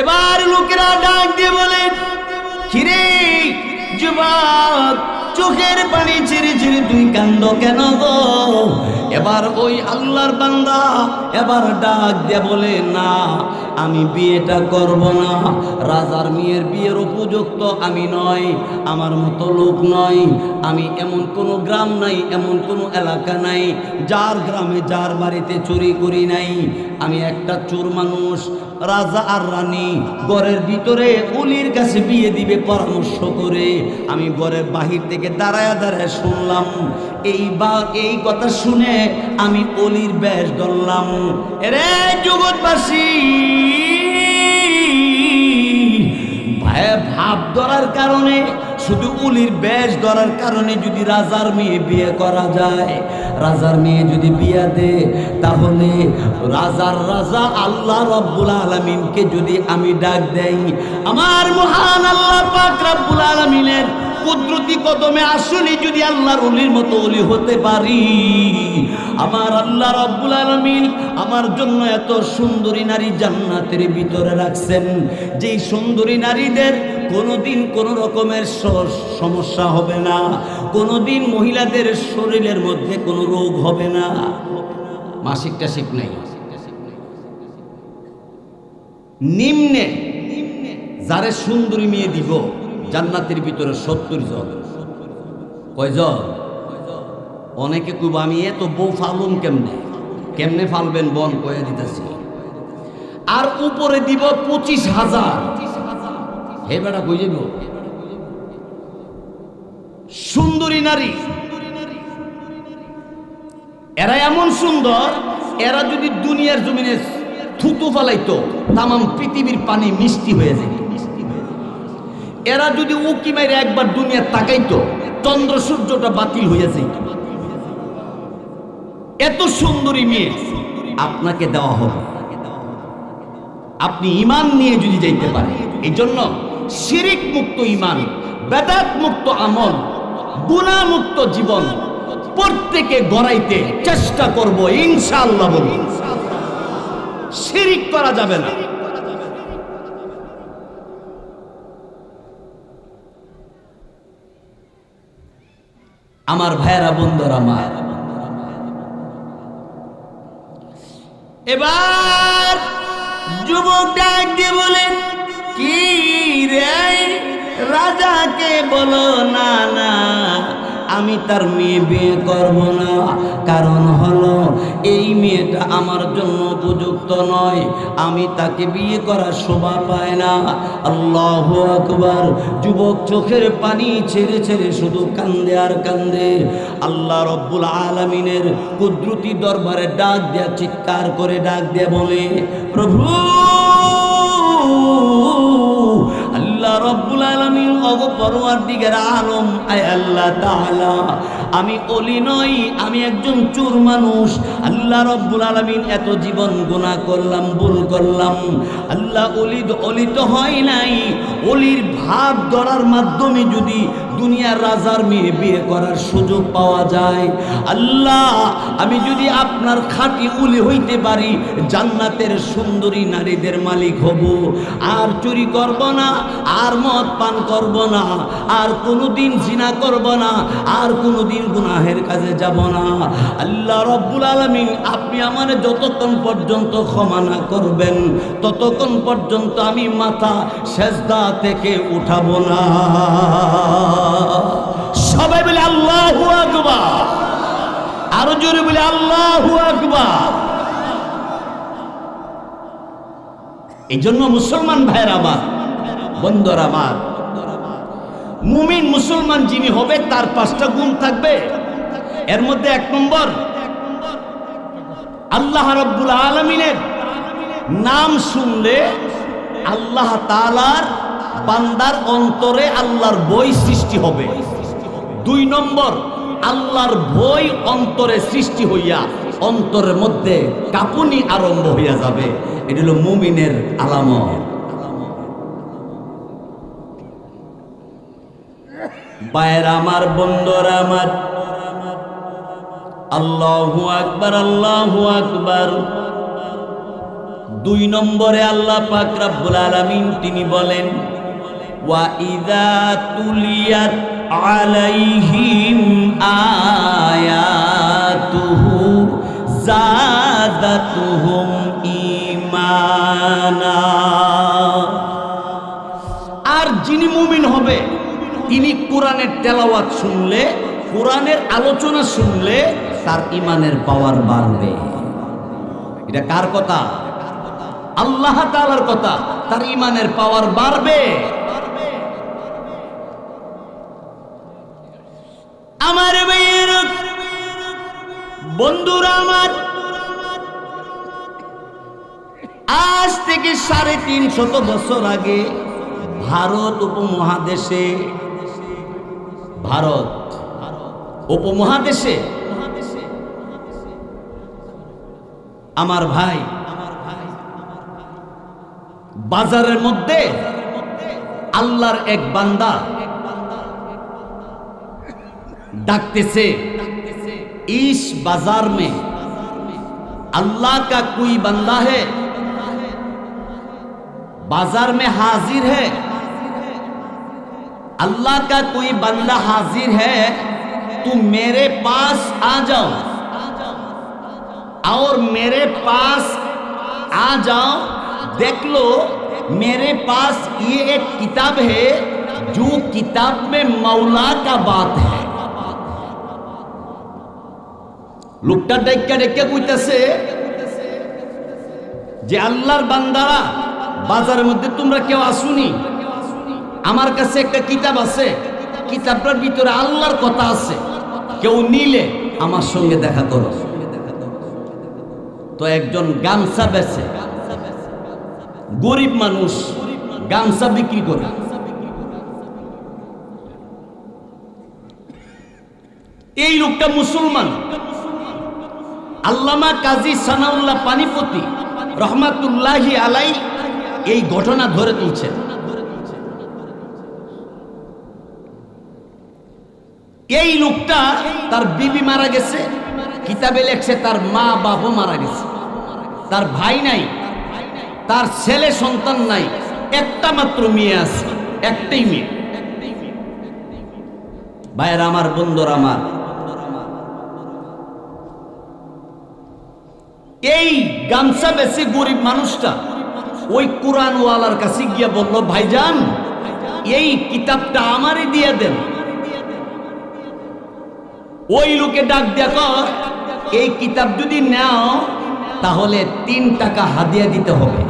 এবার লোকেরা ডাক দিয়ে বলে, কিরে, যুবক, চোখের পানি ছিঁড়ে ছিঁড়ে তুই কান্দ কেন গো? এবার ওই আল্লাহর বান্দা এবার ডাক দিয়ে বলে, না, আমি বিয়েটা করব না। রাজার মেয়ের বিয়ের উপযুক্ত আমি নয় আমার মতো লোক নয় আমি এমন কোনো গ্রাম নাই, এমন কোনো এলাকা নাই, যার গ্রামে যার বাড়িতে চুরি করি নাই। আমি একটা চোর মানুষ রাজা আর রানী ঘরের ভিতরে অলির কাছে বিয়ে দিবে পরামর্শ করে। আমি ঘরের বাহির থেকে দাঁড়ায় দাঁড়ায় শুনলাম, এই বা, এই কথা শুনে আমি অলির বেশ ধরলাম। রে জগৎবাসী ভাব ধরার কারণে, শুধু উলির বেশ ধরার কারণে যদি রাজার মেয়ে বিয়ে করা যায় রাজার মেয়ে যদি বিয়া দে তাহলে রাজার রাজা আল্লাহ রব্বুল আলমিনকে যদি আমি ডাক দেই, আমার মহান আল্লাহ পাক রব্বুল আলমিনের কুদরতি কদমে আসলে যদি আল্লাহর অলির মতো অলি হতে পারি। আমার আল্লাহ রব্বুল আলমিন আমার জন্য এত সুন্দরী নারী জান্নাতের ভিতরে রাখছেন। যেই সুন্দরী নারীদের কোনোদিন কোনো রকমের সমস্যা হবে না, কোনোদিন মহিলাদের শরীরের মধ্যে কোনো রোগ হবে না। মাসিক টাসিক নেই। নিম্নে যারে সুন্দরী মেয়ে দিব জান্নাতের ভিতরে সত্তর জন। কয়জন? অনেকে কুব আমি এত বউ ফালুম কেমনে? কেমনে ফালবেন বন কয়ে দিতেছি। আর উপরে দিব পঁচিশ হাজার। হে বেটা, কই যাব সুন্দরী নারী। এরা এমন সুন্দর, এরা যদি দুনিয়ার জমিনে থুতু ফালাইতো, তামাম পৃথিবীর পানি মিষ্টি হয়ে যায় এরা যদি উকি মেরে একবার দুনিয়া তাকাইতো, চন্দ্র সূর্যটা বাতিল হয়ে যেত এত সুন্দরী মেয়ে আপনাকে দেওয়া হবে। আপনি ইমান নিয়ে যদি যাইতে পারেন এই জন্য শিরিক মুক্ত ইমান বেদাত মুক্ত আমল গুণা মুক্ত জীবন প্রত্যেকে গড়াইতে চেষ্টা করব, ইনশাআল্লাহ বলি। শিরিক করা যাবে না। আমার ভাইয়েরা, বন্ধুরা, মা। এবার যুবক ডাক দিয়ে বলেন কি রে? রাজাকে বলো, না না, আমি তার মেয়ে বিয়ে করব না। কারণ হলো এই মেয়েটা আমার জন্য উপযুক্ত নয়। আমি তাকে বিয়ে করার শোভা পায় না। আল্লাহ আকবার। যুবক চোখের পানি ছেড়ে ছেড়ে শুধু কান্দে আর কান্দে। আল্লাহ রব্বুল আলমিনের কুদরতি দরবারে ডাক দেয়া, চিৎকার করে ডাক দেয়া বলে, প্রভু, আল্লাহ রব্বুল আলমিন অগপরোয়ার দিকের আলম, আয় আল্লাহ তাআলা। আমি অলি নই, আমি একজন চোর মানুষ। আল্লাহ রব্বুল আলমিন এত জীবন গুণা করলাম, ভুল করলাম। আল্লাহ অলি অলি তো হয় নাই। অলির ভাব ধরার মাধ্যমে যদি দুনিয়ার রাজার মেয়ে বিয়ে করার সুযোগ পাওয়া যায়। আল্লাহ, আমি যদি আপনার খাঁটি উলি হইতে পারি, জান্নাতের সুন্দরী নারীদের মালিক হব। আর চুরি করব না, আর মদ পান করব না, আর কোনোদিন জিনা করব না, আর কোনোদিন গুনাহের কাজে যাব না। আল্লাহ রব্বুল আলমিন আপনি আমার যতক্ষণ পর্যন্ত ক্ষমা না করবেন, ততক্ষণ পর্যন্ত আমি মাথা সেজদা থেকে উঠাবো না। সবাই বলে আল্লাহ আকবার। আরও জোরে বলে আল্লাহ আকবার। এই জন্য মুসলমান ভাইয়ের আমার, বন্ধুর আমার, মুমিন মুসলমান যিনি হবে, তার পাঁচটা গুণ থাকবে। এর মধ্যে এক নম্বর আল্লাহ রব্বুল আলমিনের নাম শুনলে আল্লাহ তালার বান্দার অন্তরে আল্লাহর বই সৃষ্টি হবে। দুই নম্বর, আল্লাহর বই অন্তরে সৃষ্টি হইয়া অন্তরের মধ্যে কাপুনি আরম্ভ হইয়া যাবে। এটি হলো মুমিনের আলামত। বায়ের আমার বন্ধুর আমার আল্লাহু আকবার আল্লাহু আকবার। দুই নম্বরে আল্লাহ পাক রাব্বুল আলামিন তিনি বলেন, ওয়া ইযা তুলিয়াত আলাইহিম আয়াতুহু জাদাতুহুম ঈমানা। আর যিনি মুমিন হবে, তিনি কোরআনের তেলাওয়াত শুনলে, কোরআনের আলোচনা শুনলে তার ইমানের পাওয়ার বাড়বে। এটা কার কথা? আল্লাহ তাআলার কথা। তার ইমানের পাওয়ার বাড়বে। আমার বন্ধুরা আমার, আজ থেকে সাড়ে তিন শত বছর আগে ভারত উপমহাদেশে ভারত উপমহাদেশে আমার ভাই বাজারের মধ্যে আল্লাহর এক বান্দা ডাকতেছে इस बाजार में अल्लाह का कोई बंदा है बाजार में हाजिर है अल्लाह का कोई बंदा हाजिर है तुम मेरे पास आ जाओ और मेरे पास आ जाओ देख लो मेरे पास ये एक किताब है जो किताब में मौला का बात है লোকটা ডাইকা ডাইকা কইতাছে যে আল্লাহর বান্দারা বাজারের মধ্যে তোমরা কেউ আসুনি আমার কাছে একটা কিতাব আছে কিতাবটার ভিতরে আল্লাহর কথা আছে কেউ নিলে আমার সঙ্গে দেখা করো তো একজন গামছা বেচে। গরিব মানুষ গামছা বিক্রি করে। এই লোকটা মুসলমান। আল্লামা কাজী সানাউল্লাহ পানিপতি রহমাতুল্লাহি আলাই এই ঘটনা ধরে তুলছেন। এই লোকটা তার বিবি মারা গেছে, কিতাবে লেখছে তার মা বাবা মারা গেছে। তার ভাই নাই, তার ছেলে সন্তান নাই, একটা মাত্র মেয়ে আছে, একটাই মেয়ে। ভাইয়ের আমার, বন্ধুর আমার, এই গামছা বেশি গরিব মানুষটা ওই কোরআনওয়ালার কাছে গিয়া বলল, ভাইজান, এই কিতাবটা আমারই দিয়ে দেন। ওই লোকে ডাক দেখো এই কিতাব যদি নাও তাহলে তিন টাকা হাদিয়া দিতে হবে।